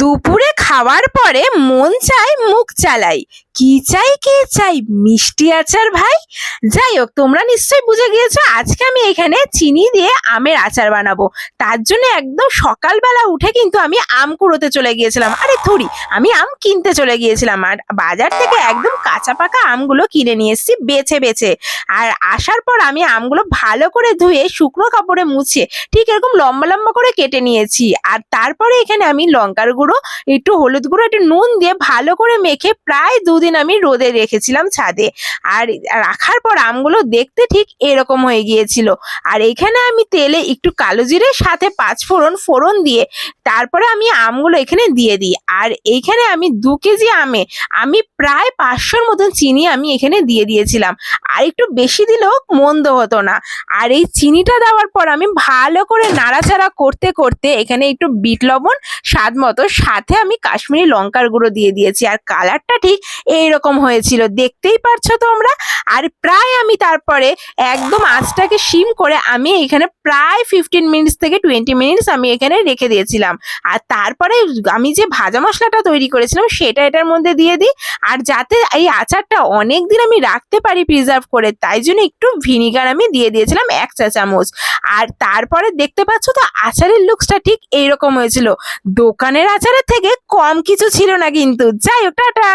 দুপুরে খাওয়ার পরে মন চায় মুখ চালাই। কি চাই, কে চাই? মিষ্টি আচার ভাই? যাই হোক, তোমরা নিশ্চয়ই বুঝে গিয়েছো, আজকে আমি এখানে চিনি দিয়ে আমের আচার বানাবো। তার জন্য একদম সকালবেলা উঠে কিন্তু আমি আম কুড়োতে চলে গিয়েছিলাম। আরে থুড়ি আমি আম কিনতে চলে গিয়েছিলাম। আর বাজার থেকে একদম কাঁচা পাকা আমগুলো কিনে নিয়ে এসেছি বেছে বেছে। আর আসার পর আমি আমগুলো ভালো করে ধুয়ে শুকনো কাপড়ে মুছে ঠিক এরকম লম্বা লম্বা করে কেটে নিয়েছি। আর তারপরে এখানে আমি লঙ্কার গুঁড়ো, একটু হলুদ গুঁড়ো, একটু নুন দিয়ে ভালো করে মেখে প্রায় দুদিন আমি রোদে রেখেছিলাম ছাদে। আর রাখার পর আমগুলো দেখতে ঠিক এরকম হয়ে গিয়েছিল। আর এখানে আমি তেলে একটু কালো জিরে, সাথে পাঁচ ফোড়ন ফোড়ন দিয়ে তারপরে আমি আমগুলো এখানে দিয়ে দিই। আর এইখানে আমি দু কেজি আমে আমি প্রায় পাঁচশোর মতন চিনি আমি এখানে দিয়ে দিয়েছিলাম। আর একটু বেশি দিলেও মন্দ হতো না। আর এই চিনিটা দেওয়ার পর আমি ভালো করে নাড়াচাড়া করতে করতে এখানে একটু বিট লবণ, স্বাদ মতো, সাথে আমি কাশ্মীরি লঙ্কার গুঁড়ো দিয়ে দিয়েছি। আর কালারটা ঠিক এইরকম হয়েছিল, দেখতেই পারছ তোমরা? আর প্রায় আমি তারপরে একদম আঁচটাকে সিম করে আমি এখানে প্রায় ফিফটিন মিনিটস থেকে টোয়েন্টি মিনিটস আমি এখানে রেখে দিয়েছিলাম। আর তারপরে আমি যে ভাজা মশলাটা তৈরি করেছিলাম সেটা এটার মধ্যে দিয়ে দিই। আর যাতে এই আচারটা অনেক দিন আমি রাখতে পারি প্রিজার্ভ করে, তাই জন্য একটু ভিনিগার আমি দিয়ে দিয়েছিলাম এক চা চামচ। আর তারপরে দেখতে পাচ্ছ তো, আচারের লুকসটা ঠিক এইরকম হয়েছিল। দোকানের আচারের থেকে কম কিছু ছিল না কিন্তু। যাই হোক, টাটা!